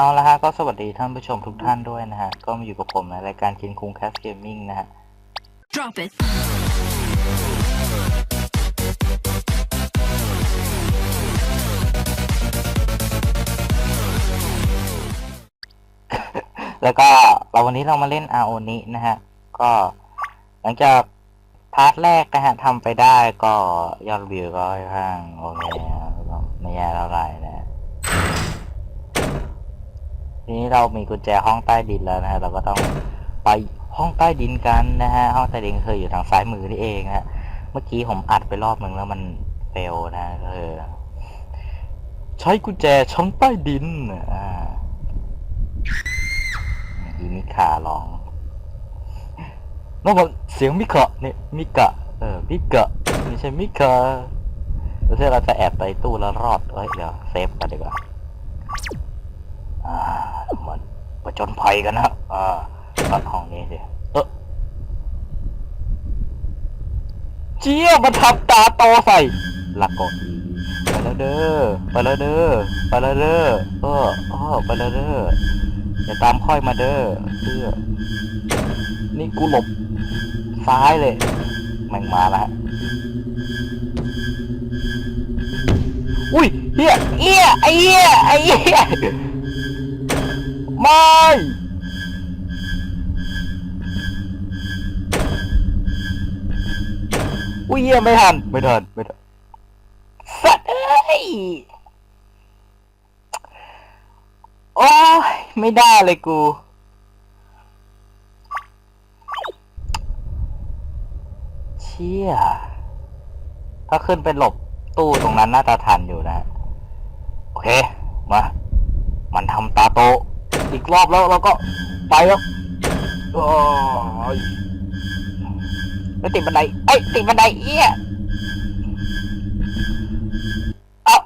เอาละฮะก็สวัสดีท่านผู้ชมทุกท่านด้วยนะฮะ ก็มาอยู่กับผมในรายการกินคุงแคสเกมมิ่งนะฮะ Drop it. แล้วก็เราวันนี้เรามาเล่น RO นี้นะฮะ ก็หลังจากพาร์ทแรกนะฮะทำไปได้ก็ยอดวิวก็ค่อนข้างโอเคนะก็ไม่แย่เท่าไหร่นะฮะ ทีนี้เรามีกุญแจห้องใต้ดินแล้วนะฮะเราก็ต้องไปห้องใต้ดินกันนะฮะห้องใต้ดินก็คืออยู่ทางซ้ายมือนี่เองฮะเมื่อกี้ผมอัดไปรอบหนึ่งแล้วมันเฟลนะฮะก็คือใช้กุญแจช่องใต้ดินอ่าอีมิคาร้องนั่นมันเสียงมิกะเนี่ยมิกะเออมิกะไม่ใช่มิกะแล้วถ้าเราจะแอบไปตู้แล้วรอดเอ้ยเดี๋ยวเซฟกันดีกว่าอ่าเหมือน ประจนภัยกันนะอ่าตัดห้องนี้สิเออเจี๊ยมันทำตาโตใส่ลักก่อนไปแล้วเด้อไปแล้วเด้อไปแล้วเด้อเออเออไปแล้วเด้ออย่าตามค่อยมาเด้อเพื่อนี่กูหลบซ้ายเลยแม่งมาแล้วฮะอุ้ยเฮียเอียไอ้เฮียไอ้เฮีย ไม่ อุ้ยเฮียไม่ทัน ไม่ทัน ไม่ทัน สัตว์เอ้ย โอ้ย ไม่ได้เลยกู เชี่ย ถ้าขึ้นไปหลบตู้ตรงนั้นน่าจะทันอยู่นะ โอเค มา มันทำตาโต อีกรอบแล้วเราก็ไปแล้วโอ้ยแล้วติดบันไดเอ้ยติดบันไดเอี้ยเอ้า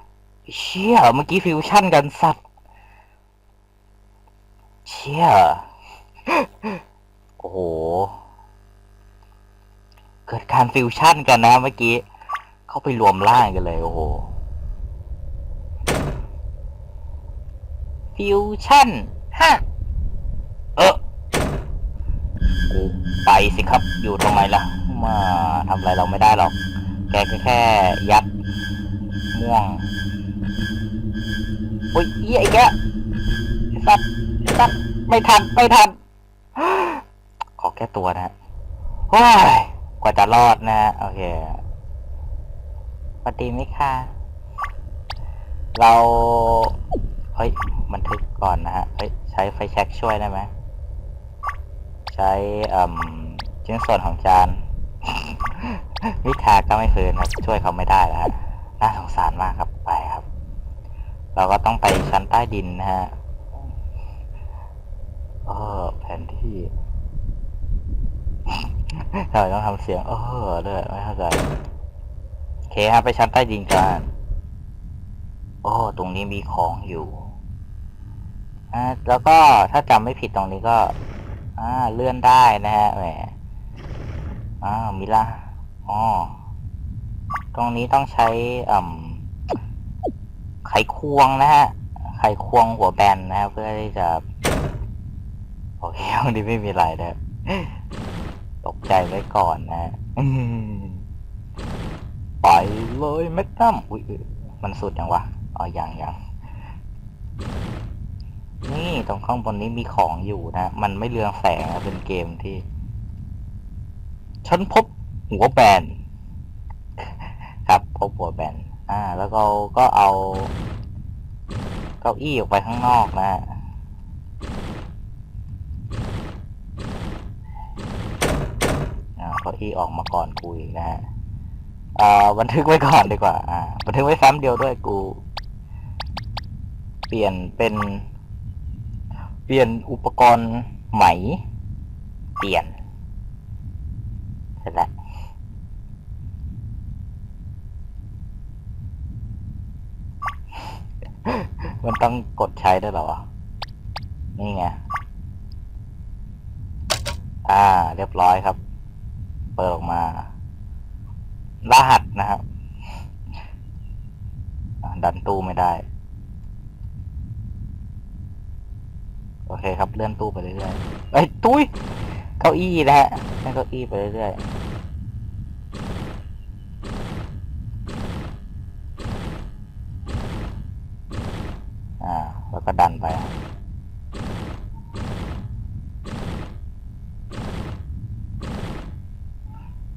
เชี่ยเมื่อกี้ฟิวชั่นกันสัตว์เชี่ยโอ้โห เกิดการฟิวชั่นกันนะเมื่อกี้ เข้าไปรวมร่างกันเลย โอ้โห ฟิวชั่น ฮะเออกูไปสิครับ อยู่ทำไมล่ะ มาทำอะไรเราไม่ได้หรอก แกแค่แค่ยัดม่วงโอ้ยเหี้ยไอ้แกสัตว์สัตว์ไม่ทัน ไม่ทัน ขอแก้ตัวนะฮะโอ้ยกว่าจะรอดนะโอเคสวัสดีไหมคะเรา เฮ้ย บันทึกก่อนนะฮะ เฮ้ย ใช้ไฟแช็กช่วยได้ไหม ใช้ชิ้นส่วนของจาน วิทาก็ไม่ฟื้นครับ ช่วยเขาไม่ได้แล้วฮะน่าสงสารมากครับไปครับ เราก็ต้องไปชั้นใต้ดินนะฮะเออแผนที่ทำไมต้องทำเสียง เออด้วยไม่เข้าใจโอเคครับไปชั้นใต้ดินกันโอ้ ตรงนี้มีของอยู่ อ่าแล้วก็ถ้าจำไม่ผิดตรงนี้ก็ อ่า เลื่อนได้นะฮะแหมอ่ามิละอ๋อตรงนี้ต้องใช้อ่าไขควงนะฮะ ไขควงหัวแบนนะเพื่อที่จะโอเควันนี้ไม่มีอะไรนะตกใจไว้ก่อนนะอืมไปเลยแมกนัมอุ้อุ๊ยมันสุดยังวะอ๋อยังยัง นี่ตรงข้างบนนี้มีของอยู่นะ มันไม่เรืองแสงนะเป็นเกมที่ ฉันพบหัวแบน ครับพบหัวแบน อ่า แล้วก็ก็เอา เก้าอี้ออกไปข้างนอกนะอ่าเก้าอี้ออกมาก่อนกูอีกนะฮะอ่าบันทึกไว้ก่อนดีกว่า อ่า บันทึกไว้ซ้ำเดียวด้วยกู เปลี่ยนเป็น เปลี่ยนอุปกรณ์ไหม เปลี่ยนเสร็จแล้วมันต้องกดใช้ด้วยหรอ นี่ไง อ่า เรียบร้อยครับ เปิดออกมา รหัสนะครับ ดันตู้ไม่ได้ โอเคครับเลื่อนตู้ไปเรื่อยๆเอ้ยตุ้ยเก้าอี้นะฮะนั่งเก้าอี้ไปเรื่อยๆอ่าแล้วก็ดันไป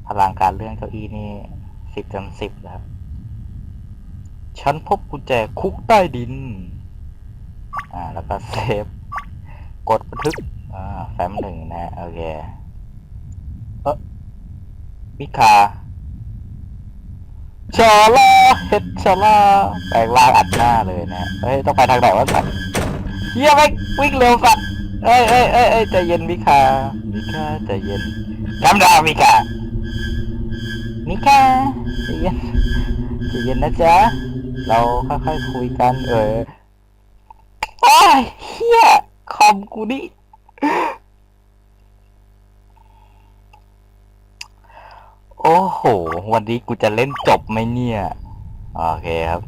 พลังการเลื่อนเก้าอี้นี่สิบเต็มสิบแล้วฉันพบกุญแจคุกใต้ดิน อ่า แล้วก็เซฟ กดบันทึกอ่าแฟ้มหนึ่งนะ โอเค เออมิคาชาลาเฮ็ดชาลาแปลงร่างอัดหน้าเลยนะ เฮ้ย ต้องไปทางไหนวะสัตว์เฮียไม่งวิ่งเร็วสัตว์เอ้ยเอ้ยเอ้ยเอ้ยใจเย็นมิคามิคาใจเย็นจำดาวมิคามิคาใจเย็นใจเย็นนะจ๊ะ เราค่อยๆคุยกัน เออโอ้ยเฮีย คอมกูนี่โอ้โห วันนี้กูจะเล่นจบไหมเนี่ย โอเคครับ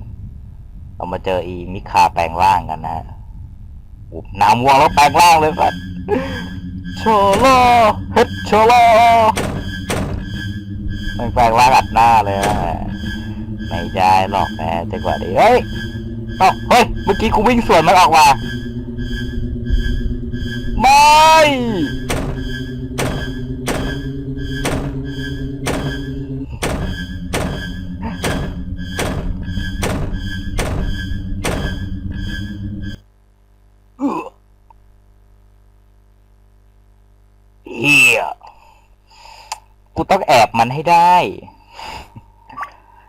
เรามาเจออีมิคาแปลงร่างกันนะฮะน้ำวัวแล้วแปลงร่างเลยสัตว์โชโลเฮ็ดโชโลมันแปลงร่างอัดหน้าเลยนะไม่ได้หรอกนะจังหวะนี้เฮ้ยเอ้าเฮ้ย เมื่อกี้กูวิ่งสวนมันออกมา ไม่เอ่อเฮียกูต้องแอบมันให้ได้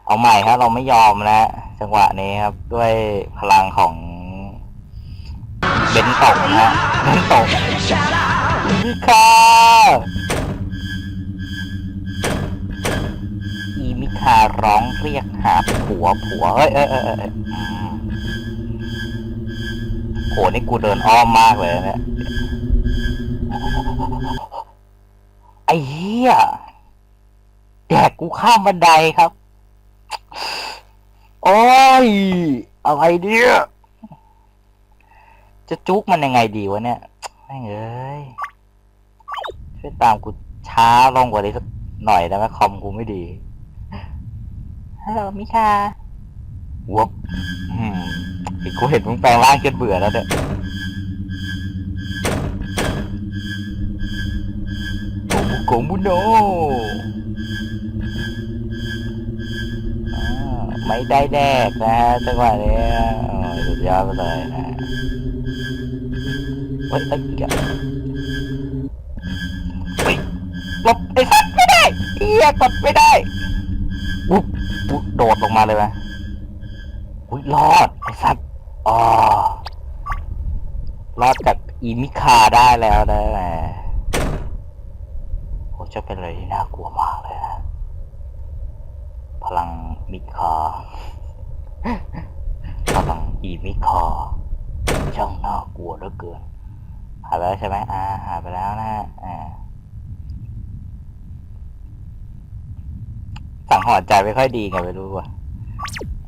เอาใหม่ครับ เราไม่ยอมนะจังหวะนี้ครับ ด้วยพลังของ เบนตกนะฮะเบนตกมิคาอีมิคาร้องเรียกหาผัวผัวเอ้ยเอ้ยเอ้ยเอ้ยเออโหนี่กูเดินอ้อมมากเลยนะเนี่ยไอ้เหี้ยแดกกูข้ามบันไดครับ โอ้ย อะไรเนี่ย จะจุกมันยังไงดีวะเนี่ยแม่งเอ้ยช่วยตามกูช้าลงกว่านี้สักหน่อยได้ไหมคอมกูไม่ดีฮัลโหลมิชาวับอืมกูเห็นมึงแปลงร่างจนเบื่อแล้วเนี่ยโกมุโนอ่าไม่ได้แดกนะฮะจังหวะนี้อ๋อสุดยอดไปเลยนะ เฮ้ยไอ้เหี้ยเฮ้ยหลบไอ้สัตว์ไม่ได้เอียกดไม่ได้อุ๊บอุ๊บโดดลงมาเลยไหมอุ้ยรอดไอ้สัตว์อ๋อรอดจากอีมิคาได้แล้วนะแหมโอ้จะเป็นอะไรที่น่ากลัวมากเลยนะ พลังมิคา พลังอีมิคาช่างน่ากลัวเหลือเกิน หายไปแล้วใช่ไหมอ่าหายไปแล้วนะอ่าสั่งหอนใจไม่ค่อยดีไงไม่รู้ว่ะ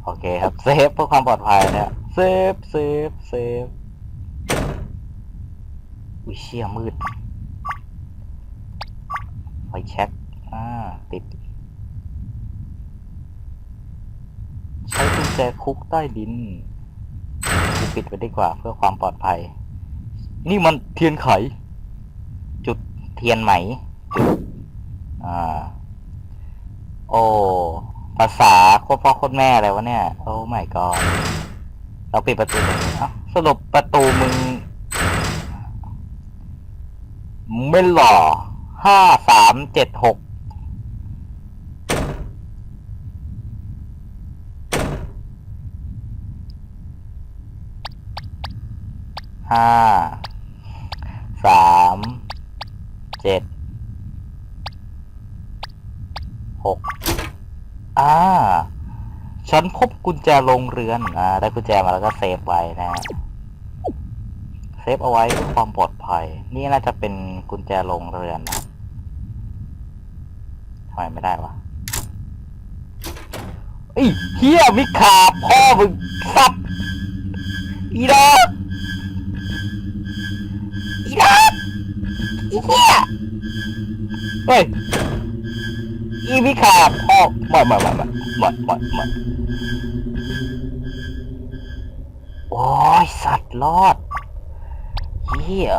โอเคครับเซฟเพื่อความปลอดภัยนะเซฟเซฟเซฟอุ้ยเชี่ยมืดไฟแช็คอ่าติด ใช้กุญแจคุกใต้ดิน ปิดไว้ดีกว่าเพื่อความปลอดภัย นี่มันเทียนไข จุดเทียนไหม จุด อ่า โอ้ ภาษาโคตรพ่อโคตรแม่อะไรวะเนี่ย โอ้ไม่ก็เราปิดประตูตรงนี้เอ้าสรุปประตูมึงไม่หล่อห้าสามเจ็ดหกห้า สามเจ็ดหกอ่า ฉันพบกุญแจลงเรือน อ่า ได้กุญแจมาแล้วก็เซฟไว้นะฮะ เซฟเอาไว้เพื่อความปลอดภัย นี่น่าจะเป็นกุญแจลงเรือนนะทำไมไม่ได้วะไอ้เฮียมิคาพ่อมึงสับอีดอก เฮ้ยอีพิคาพ่อหมดหมดหมดหมดหมดหมดหมดโอ้ยสัตว์รอดเฮีย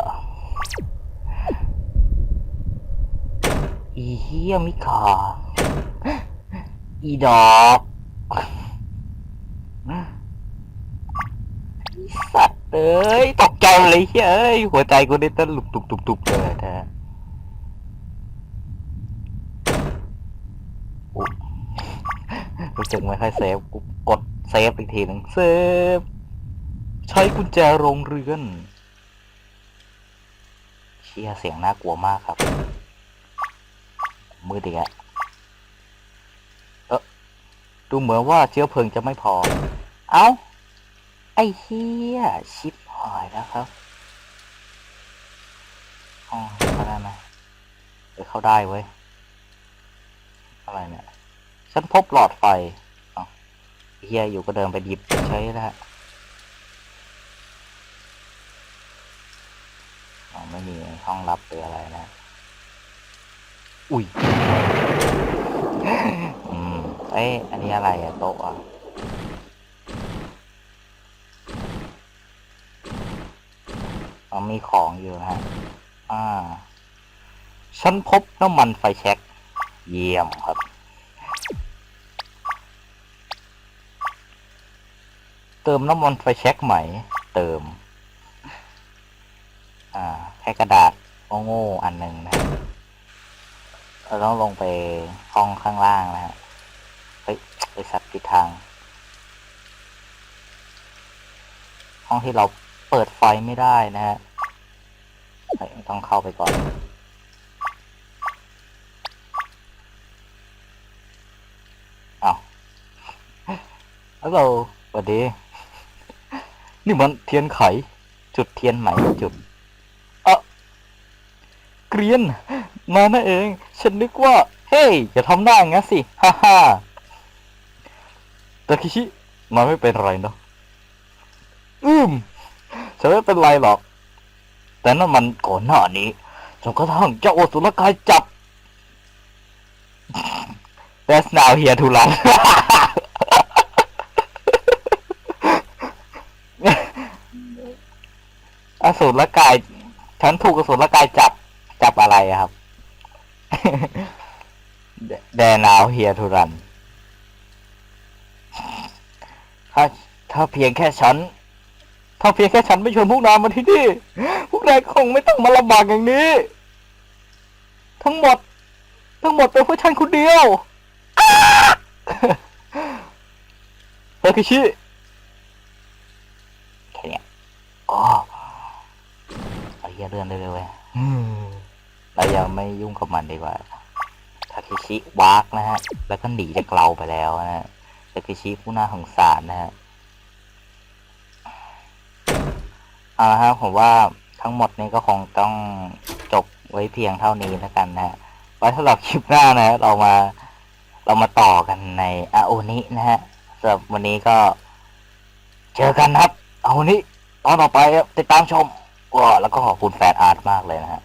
อีเฮียมิคาอีดอกสัตว์เอ้ยตกใจเลยเฮ้ยหัวใจกูได้เต้นลุกตุกตุกตุกเลย แท้รู้สึกไม่ค่อยเซฟกูกดเซฟอีกทีหนึ่งเซฟ ใช้กุญแจโรงเรือน เชี่ยเสียงน่ากลัวมากครับ มืดอีกแล้วเออดูเหมือนว่าเชื้อเพลิงจะไม่พอ เอ้า ไอ้เฮียชิปหายแล้วครับ อ๋อเข้าได้ไหมเออเข้าได้เว้ย อะไรเนี่ย ฉันพบหลอดไฟเอ้าเฮียอยู่ก็เดินไปหยิบใช้แล้วอ๋อไม่มีห้องลับหรืออะไรนะ อุ้ยอืมเอ้ยอันนี้อะไรอะโต๊ะอะอ๋อมีของอยู่ฮะ อ่า ฉันพบน้ำมันไฟแช็ก เยี่ยมครับ เติมน้ำมันไฟแช็กใหม่ เติม อ่า แค่กระดาษโง่ๆอันหนึ่งนะเราต้องลงไปห้องข้างล่างนะฮะเฮ้ยบริษัทผิดทาง ห้องที่เราเปิดไฟไม่ได้นะฮะ ต้องเข้าไปก่อนอ้าวฮัลโหลสวัสดี นี่มันเทียนไข จุดเทียนใหม่จุดเออเกรียน มานั่นเอง ฉันนึกว่า เฮ้ย อย่าทำหน้าอย่างนั้นสิ ฮ่าฮ่าตาคิชิมาไม่เป็นไรเนาะอืมฉันไม่เป็นไรหรอก แต่นั่นมันก่อนหน้านี้จนกระทั่งเจ้าโอสุรกายจับ That's now here to run อสูรกาย ฉันถูกอสูรกายจับ จับอะไรครับ They're now here to run ถ้า ถ้าเพียงแค่ฉัน ถ้าเพียงแค่ฉันไม่ชวนพวกนายมาที่นี่ กนายคงไม่ต้องมาลำบากอย่างนี้ ทั้งหมด ทั้งหมดเป็นเพราะฉันคนเดียวเฮคิชิแค่เนี้ยอ๋อเอาเหี้ยเลื่อนได้เลยเว้ยอืมเรายังไม่ยุ่งกับมันดีกว่าทาเคชิวากนะฮะ แล้วก็หนีจากเราไปแล้วนะฮะทาเคชิผู้น่าสงสารนะฮะเอาละครับผมว่า ทั้งหมดนี้ก็คงต้องจบไว้เพียงเท่านี้แล้วกันนะฮะไว้สำหรับคลิปหน้านะฮะเรามาเรามาต่อกันในอาโอนินะฮะสำหรับวันนี้ก็เจอกันครับอาโอนิตอนต่อไปติดตามชมว้าแล้วก็ขอบคุณแฟนอาร์ตมากเลยนะฮะ